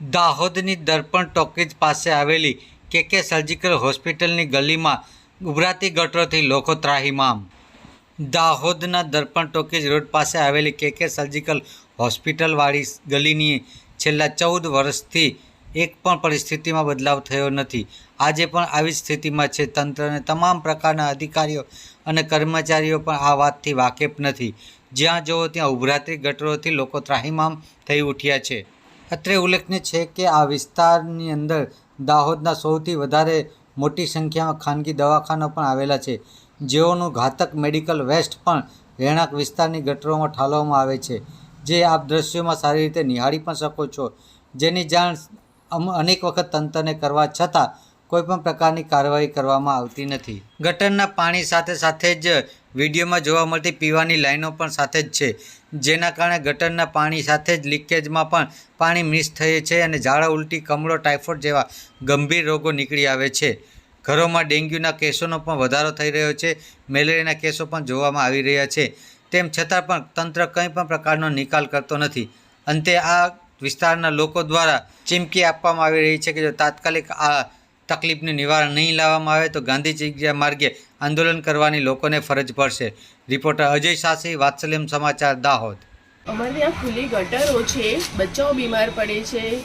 દાહોદની દર્પણ talkies પાસે આવેલી કે કે સર્જિકલ હોસ્પિટલની ગલીમાં ઉભરાતી ગટરોથી લોકો ત્રાહિમામ. દાહોદના દર્પણ ટોકીજ રોડ પાસે આવેલી કે કે સર્જિકલ હોસ્પિટલવાળી ગલીની છેલ્લા ચૌદ વર્ષથી એક પણ પરિસ્થિતિમાં બદલાવ થયો નથી. આજે પણ આવી સ્થિતિમાં છે. તંત્રને તમામ પ્રકારના અધિકારીઓ અને કર્મચારીઓ પણ આ વાતથી વાકેફ નથી. જ્યાં જુઓ ત્યાં ઉભરાતી ગટરોથી લોકો ત્રાહિમામ થઈ ઉઠ્યા છે. અત્રે ઉલ્લેખનીય છે કે આ વિસ્તારની અંદર દાહોદના સૌથી વધારે મોટી સંખ્યામાં ખાનગી દવાખાના પણ આવેલા છે. જેઓનું ઘાતક મેડિકલ વેસ્ટ પણ રહેણાંક વિસ્તારની ગટરોમાં ઠાલવવામાં આવે છે. જે આપ દ્રશ્યોમાં સારી રીતે નિહાળી પણ શકો છો. જેની જાણ અનેક વખત તંત્રને કરવા છતાં કોઈપણ પ્રકારની કાર્યવાહી કરવામાં આવતી નથી. ગટરના પાણી સાથે સાથે જ વિડીયોમાં જોવા મળતી પીવાની લાઈનો પણ સાથે જ છે, જેના કારણે ગટરના પાણી સાથે જ લીકેજમાં પણ પાણી મિક્સ થાય છે અને ઝાડા ઉલટી કમળો ટાઇફોઇડ જેવા ગંભીર રોગો નીકળી આવે છે. ઘરોમાં ડેન્ગ્યુના કેસોનો પણ વધારો થઈ રહ્યો છે, મેલેરિયાના કેસો પણ જોવામાં આવી રહ્યા છે. તેમ છતાં પણ તંત્ર કંઈ પણ પ્રકારનો નિકાલ કરતો નથી. અંતે આ વિસ્તારના લોકો દ્વારા ચીમકી આપવામાં આવી રહી છે કે જો તાત્કાલિક આ તકલીફનું નિવારણ નહીં લાવવામાં આવે તો ગાંધી જગ્યા માર્ગે આંદોલન કરવાની લોકોને ફરજ પડશે. રિપોર્ટર અજય સાસી વાત્સલ્યમ સમાચાર દાહોદ. અમારે ત્યાં ખુલ્લી ગટરો છે, બચ્ચાઓ બીમાર પડે છે,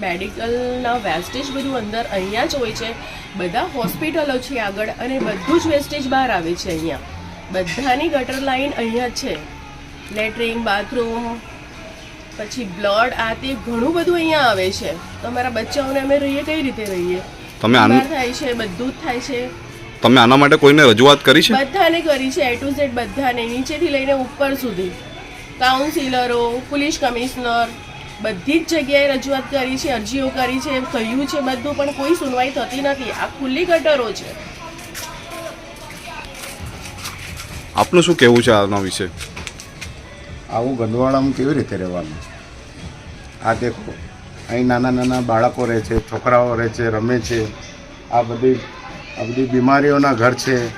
મેડિકલના વેસ્ટેજ બધું અંદર અહીંયા જ હોય છે. બધા હોસ્પિટલો છે આગળ અને બધું જ વેસ્ટેજ બહાર આવે છે અહીંયા. બધાની ગટર લાઈન અહીંયા છે. લેટ્રિન, બાથરૂમ, પછી બ્લડ, આ તે ઘણું બધું અહીંયા આવે છે. તો અમારા બચ્ચાઓને અમે રહીએ, કઈ રીતે રહીએ? તમે આન થાય છે બધું જ થાય છે. તમે આના માટે કોઈને રજૂઆત કરી છે? બધાને કરી છે એ ટુ ઝેડ બધાને નીચેથી લઈને ઉપર સુધી. કાઉન્સિલરો પોલીસ કમિશનર બધી જ જગ્યાએ રજૂઆત કરી છે અરજીઓ કરી છે કહ્યું છે બધું પણ કોઈ સુનવાઈ થતી નથી. આ ખુલ્લી ગટરો છે. આપનું શું કહેવું છે આના વિશે? આવું ગંદવાડામાં કેવી રીતે રહેવાનું? આ દેખો. અહીં નાના નાના બાળકો રહે છે, છોકરાઓ રહે છે, રમે છે. આ બધી આ બધી બીમારીઓના ઘર છે.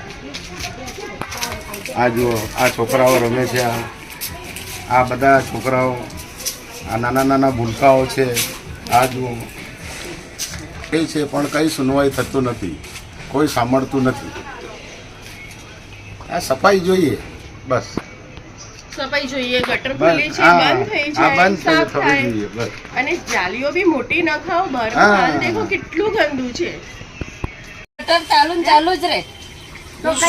આ જુઓ, આ છોકરાઓ રમે છે, આ આ બધા છોકરાઓ, આ નાના નાના ભૂલકાઓ છે. આ જુઓ. કઈ છે, પણ કંઈ સુનવાઈ થતું નથી. કોઈ સાંભળતું નથી. આ સફાઈ જોઈએ. બસ. સફાઈ જોઈએ ગટર ખુલ્લી છે બંધ થઈ જાય બંધ સાફ થાય. અને જાલીઓ બી મોટી ન ખાઓ બહાર હાલ દેખો કેટલું ગંદુ છે. ગટર ચાલુ ને ચાલુ જ રહે.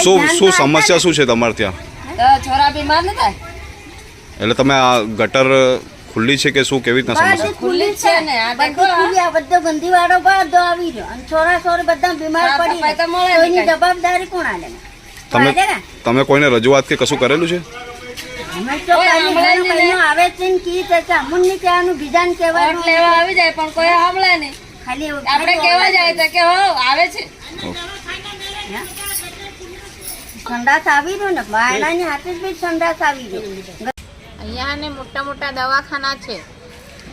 શું શું સમસ્યા શું છે તમારે ત્યાં? છોરા બીમાર ન થાય? એટલે તમે આ ગટર ખુલ્લી છે કે શું કેવી રીતના સમસ્યા? ખુલ્લી છે ને આ દેખો ખુલ્લી આ બધો ગંદી વાળો બધો આવી રહ્યો. અને છોરા છોર બધા બીમાર પડી તો મળે એની જવાબદારી કોણ આલે? તમે? તમે કોઈને રજૂઆત કે કશું કરેલું છે? આવે છે ને કી છે કે અમૂલ કહેવાનું બીજાને વોટ કહેવાનું. લેવા આવી જાય પણ કોઈ સાંભળે નહીં. ખાલી આપણે ખાલી જાય તો કે હો આવે છે. સંડાસ આવી રહ્યો ને બાયણાની હાથે જ સંડાસ આવી રહ્યો અહીંયા ને મોટા મોટા દવાખાના છે.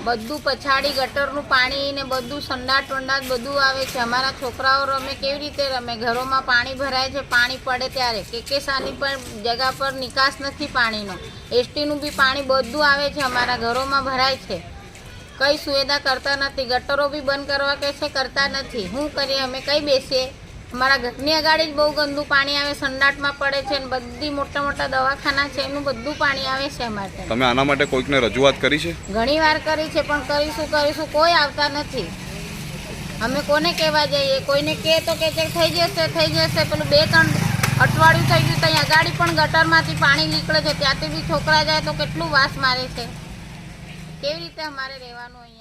બધું પછાડી, ગટરનું પાણી ને બધું સંડાટ વંડાટ બધું આવે છે. અમારા છોકરાઓ રમે, કેવી રીતે રમે? ઘરોમાં પાણી ભરાય છે, પાણી પડે ત્યારે. કે કેસાની પણ જગા પર નિકાસ નથી પાણીનો. એસટીનું બી પાણી બધું આવે છે, અમારા ઘરોમાં ભરાય છે. કઈ સુવિધા કરતા નથી. ગટરો બી બંધ કરવા કહે છે, કરતા નથી. શું કરીએ? અમે કઈ બેસીએ? અમારા ઘરની આગાડી જ બહુ ગંદુ પાણી આવે સંડાટમાં પડે છે અને બધી મોટા મોટા દવાખાના છે એનું બધું પાણી આવે છે ત્યાં. તમે આના માટે કોઈકને રજૂઆત કરી છે? ઘણી વાર કરી છે પણ કરીશું કરીશું કોઈ આવતા નથી. અમે કોને કહેવા જઈએ? કોઈને કહે તો કે થઈ જશે થઈ જશે. પેલું બે ત્રણ અઠવાડિયું થઈ ગયું ત્યાં અગાડી પણ ગટરમાંથી પાણી નીકળે છે. ત્યાંથી બી છોકરા જાય તો કેટલું વાસ મારે છે. કેવી રીતે અમારે રહેવાનું